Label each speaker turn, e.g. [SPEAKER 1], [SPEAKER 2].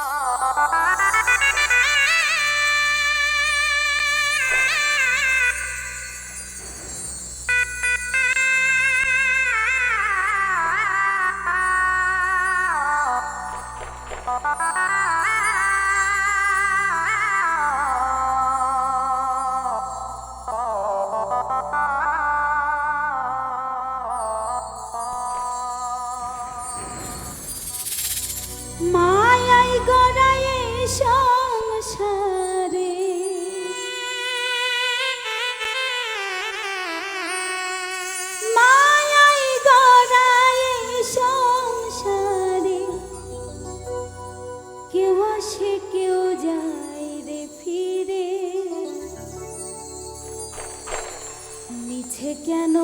[SPEAKER 1] Oh. ya no